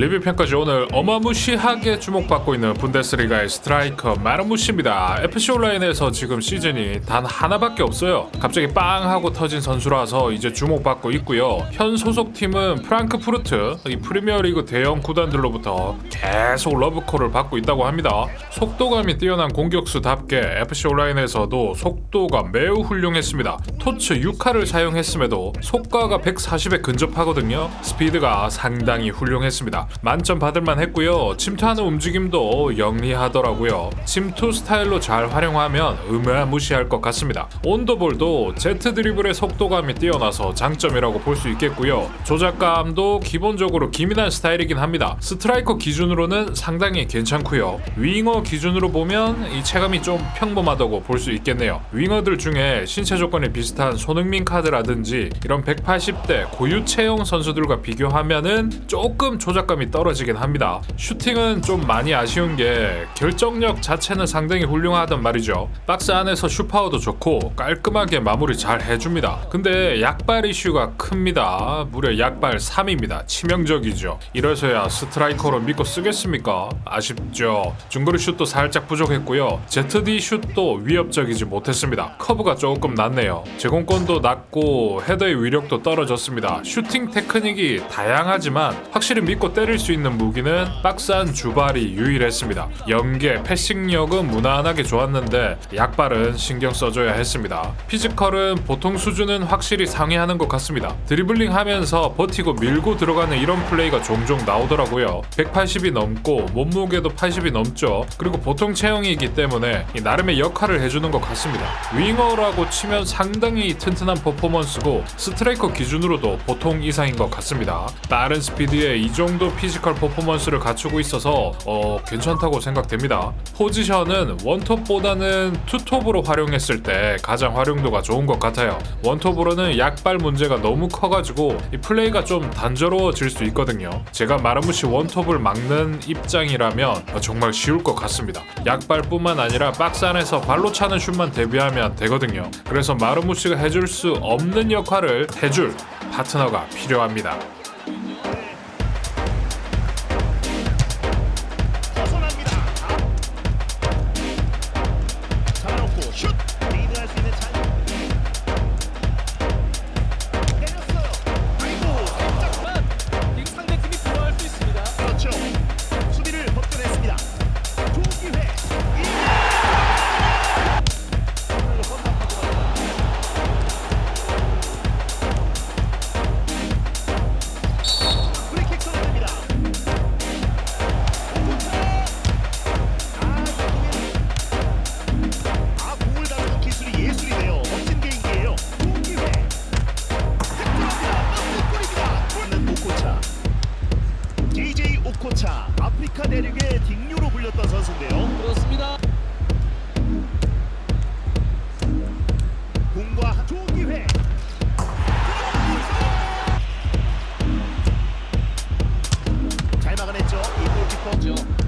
리뷰 평가지 오늘 어마무시하게 주목받고 있는 분데스리가의 스트라이커 마르무시입니다. FC 온라인에서 지금 시즌이 단 하나밖에 없어요. 갑자기 빵 하고 터진 선수라서 이제 주목받고 있고요. 현 소속팀은 프랑크푸르트 이 프리미어리그 대형 구단들로부터 계속 러브콜을 받고 있다고 합니다. 속도감이 뛰어난 공격수답게 FC 온라인에서도 속도가 매우 훌륭했습니다. 토츠 6화를 사용했음에도 속가가 140에 근접하거든요. 스피드가 상당히 훌륭했습니다. 만점 받을만 했고요. 침투하는 움직임도 영리하더라고요. 침투 스타일로 잘 활용하면 음해무시할 것 같습니다. 온더볼도 제트 드리블의 속도감이 뛰어나서 장점이라고 볼 수 있겠고요. 조작감도 기본적으로 기민한 스타일이긴 합니다. 스트라이커 기준으로는 상당히 괜찮고요. 윙어 기준으로 보면 이 체감이 좀 평범하다고 볼 수 있겠네요. 윙어들 중에 신체 조건이 비슷한 손흥민 카드라든지 이런 180대 고유 체형 선수들과 비교하면은 조금 조작감이 떨어지긴 합니다. 슈팅은 좀 많이 아쉬운 게 결정력 자체는 상당히 훌륭하단 말이죠. 박스 안에서 슈파워도 좋고 깔끔하게 마무리 잘 해줍니다. 근데 약발 이슈가 큽니다. 무려 약발 3입니다. 치명적이죠. 이래서야 스트라이커로 믿고 쓰겠습니까? 아쉽죠. 중거리 슛도 살짝 부족했고요. ZD 슛도 위협적이지 못했습니다. 커브가 조금 낮네요. 제공권도 낮고 헤더의 위력도 떨어졌습니다. 슈팅 테크닉이 다양하지만 확실히 믿고 때릴 수 있는 무기는 박스 안 주발이 유일했습니다. 연계, 패싱력은 무난하게 좋았는데 약발은 신경 써줘야 했습니다. 피지컬은 보통 수준은 확실히 상회하는 것 같습니다. 드리블링 하면서 버티고 밀고 들어가는 이런 플레이가 종종 나오더라고요. 180이 넘고 몸무게도 80이 넘죠. 그리고 보통 체형이기 때문에 이 나름의 역할을 해주는 것 같습니다. 윙어라고 치면 상당히 튼튼한 퍼포먼스고 스트라이커 기준으로도 보통 이상인 것 같습니다. 빠른 스피드에 이 정도 피지컬 퍼포먼스를 갖추고 있어서 어, 괜찮다고 생각됩니다. 포지션은 원톱보다는 투톱으로 활용했을 때 가장 활용도가 좋은 것 같아요. 원톱으로는 약발 문제가 너무 커가지고 이 플레이가 좀 단조로워질 수 있거든요. 제가 마르무시 원톱을 막는 입장이라면 어, 정말 쉬울 것 같습니다. 약발뿐만 아니라 박스 안에서 발로 차는 슛만 대비하면 되거든요. 그래서 마르무시가 해줄 수 없는 역할을 해줄 파트너가 필요합니다. 오코차. 아프리카 대륙의 딩류로 불렸던 선수인데요. 그렇습니다. 공과 한- 좋은 기회. 잘 막아냈죠. 이 골키퍼. 그렇죠.